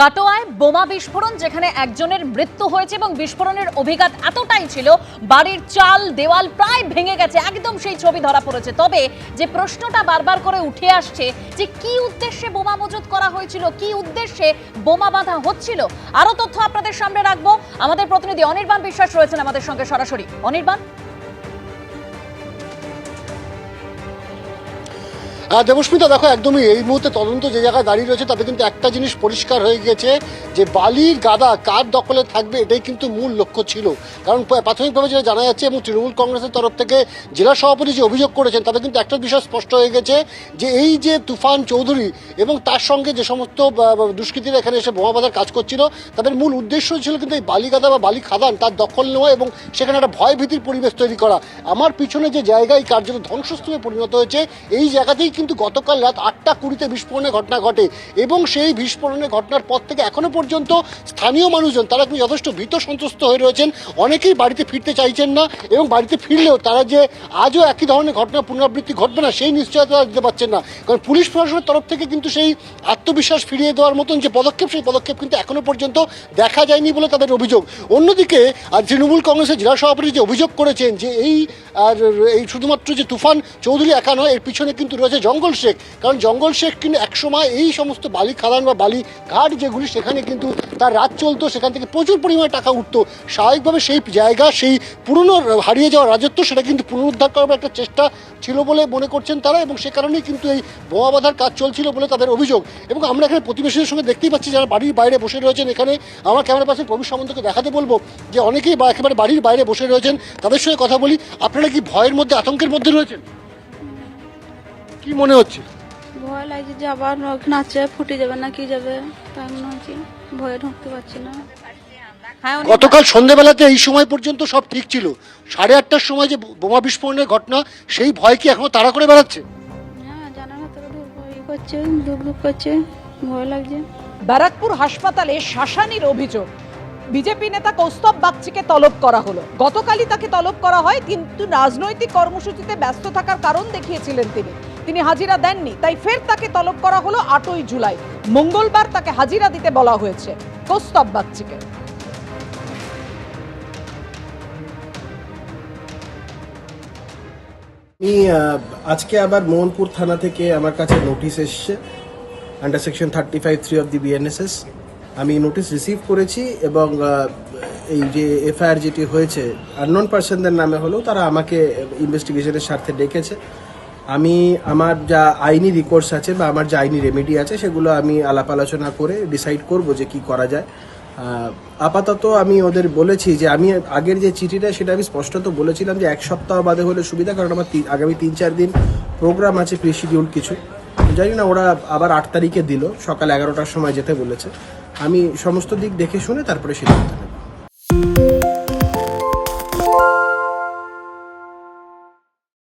কাটোয়ায় বোমা বিস্ফোরণ, যেখানে একজনের মৃত্যু হয়েছে এবং বিস্ফোরণের অভিঘাত এতটাই ছিল, বাড়ির চাল, দেওয়াল প্রায় ভেঙে গেছে, একদম সেই ছবি ধরা পড়েছে। তবে যে প্রশ্নটা বারবার করে উঠে আসছে যে কি উদ্দেশ্যে বোমা মজুত করা হয়েছিল, কি উদ্দেশ্যে বোমা বাঁধা হচ্ছিল, আরও তথ্য আপনাদের সামনে রাখব। আমাদের প্রতিনিধি অনির্বাণ বিশ্বাস রয়েছেন আমাদের সঙ্গে সরাসরি। অনির্বাণ? দেবস্মিতা, দেখো, একদমই এই মুহূর্তে তদন্ত যে জায়গায় দাঁড়িয়ে রয়েছে, তাতে কিন্তু একটা জিনিস পরিষ্কার হয়ে গেছে, যে বালির গাদা কার দখলে থাকবে, এটাই কিন্তু মূল লক্ষ্য ছিল। কারণ প্রাথমিকভাবে যেটা জানা যাচ্ছে এবং তৃণমূল কংগ্রেসের তরফ থেকে জেলা সভাপতি যে অভিযোগ করেছেন, তাতে কিন্তু একটা বিষয় স্পষ্ট হয়ে গেছে, যে এই যে তুফান চৌধুরী এবং তার সঙ্গে যে সমস্ত দুষ্কৃতীরা এখানে এসে বোমা বাঁধার কাজ করছিল, তাদের মূল উদ্দেশ্য ছিল কিন্তু এই বালি গাদা বা বালি খাদান তার দখল নেওয়া এবং সেখানে একটা ভয় ভীতির পরিবেশ তৈরি করা। আমার পিছনে যে জায়গায় কার্যত ধ্বংসস্তূপে পরিণত হয়েছে, এই জায়গাতেই কিন্তু গতকাল রাত আটটা কুড়িতে বিস্ফোরণের ঘটনা ঘটে এবং সেই বিস্ফোরণের ঘটনার পর থেকে এখনও পর্যন্ত স্থানীয় মানুষজন, তারা কিন্তু যথেষ্ট ভীত সন্ত্রস্ত হয়ে রয়েছেন। অনেকেই বাড়িতে ফিরতে চাইছেন না এবং বাড়িতে ফিরলেও তারা যে আজও একই ধরনের ঘটনা পুনরাবৃত্তি ঘটবে না, সেই নিশ্চয়তা দিতে পারছেন না। কারণ পুলিশ প্রশাসনের তরফ থেকে কিন্তু সেই আত্মবিশ্বাস ফিরিয়ে দেওয়ার মতন যে পদক্ষেপ, সেই পদক্ষেপ কিন্তু এখনও পর্যন্ত দেখা যায়নি বলে তাদের অভিযোগ। অন্যদিকে আর তৃণমূল কংগ্রেসের জেলা সভাপতি যে অভিযোগ করেছেন যে এই আর এই শুধুমাত্র যে তুফান চৌধুরী একা নয়, এর পিছনে কিন্তু রয়েছে জঙ্গল শেখ। কারণ জঙ্গল শেখ কিন্তু একসময় এই সমস্ত বালি খাদান বা বালি ঘাট যেগুলি, সেখানে কিন্তু তার রাত চলতো, সেখান থেকে প্রচুর পরিমাণে টাকা উঠতো। স্বাভাবিকভাবে সেই জায়গা, সেই পুরনো হারিয়ে যাওয়া রাজত্ব, সেটা কিন্তু পুনরুদ্ধার করার একটা চেষ্টা ছিল বলে মনে করছেন তারা এবং সে কারণেই কিন্তু এই বোমা বাঁধার কাজ চলছিল বলে তাদের অভিযোগ। এবং আমরা এখানে প্রতিবেশীদের সঙ্গে দেখতেই পাচ্ছি যারা বাড়ির বাইরে বসে রয়েছেন এখানে, আমার ক্যামেরা পাশে প্রবীর সামন্তকে দেখাতে বলব যে অনেকেই বা একেবারে বাড়ির বাইরে বসে রয়েছেন, তাদের সঙ্গে কথা বলি। আপনারা কি ভয়ের মধ্যে, আতঙ্কের মধ্যে রয়েছেন? কি মনে হচ্ছে? ভয় লাগছে যে আবার আছে ফুটে যাবে না কি যাবে? তাই মনে হচ্ছে ভয়ে ঢুকতে পারছি না। হ্যাঁ গতকাল সন্ধেবেলাতে এই সময় পর্যন্ত সব ঠিক ছিল। সাড়ে আটটার সময় যে বোমা বিস্ফোরণের ঘটনা সেই ভয় কি এখনও তাড়া করে বেড়াচ্ছে? হ্যাঁ ব্যারাকপুর হাসপাতালে শাসানির অভিযোগ। বিজেপি নেতা কৌস্তব বাগচিকে তলব করা হলো। গতকালই তাকে তলব করা হয় কিন্তু রাজনৈতিক কর্মসূচিতে ব্যস্ত থাকার কারণ দেখিয়েছিলেন তিনি। তিনি হাজিরা দেননি, তাই ফের তাকে তলব করা হলো আটই জুলাই। মঙ্গলবার তাকে হাজিরা দিতে বলা হয়েছে কৌস্তব বাগচিকে। আমি আজকে আবার মোহনপুর থানা থেকে আমার কাছে নোটিশ এসছে under section thirty five three of the BNSS আমি নোটিশ রিসিভ করেছি এবং এই যে এফআইআর যেটি হয়েছে আননোন পার্সনদের নামে হলেও তারা আমাকে ইনভেস্টিগেশনের স্বার্থে ডেকেছে। আমি আমার যা আইনি রিকোর্স আছে বা আমার যা আইনি রেমেডি আছে, সেগুলো আমি আলাপ আলোচনা করে ডিসাইড করব যে কি করা যায়। আপাতত আমি ওদের বলেছি যে আমি আগের যে চিঠিটা, সেটা আমি স্পষ্টত বলেছিলাম যে এক সপ্তাহ বাদে হলে সুবিধা, কারণ আমার আগামী তিন চার দিন প্রোগ্রাম আছে প্রি শিডিউল কিছু। জানি না, ওরা আবার আট তারিখে দিল, সকাল এগারোটার সময় যেতে বলেছে। আমি সমস্ত দিক দেখে শুনে তারপরে সিদ্ধান্ত নেব।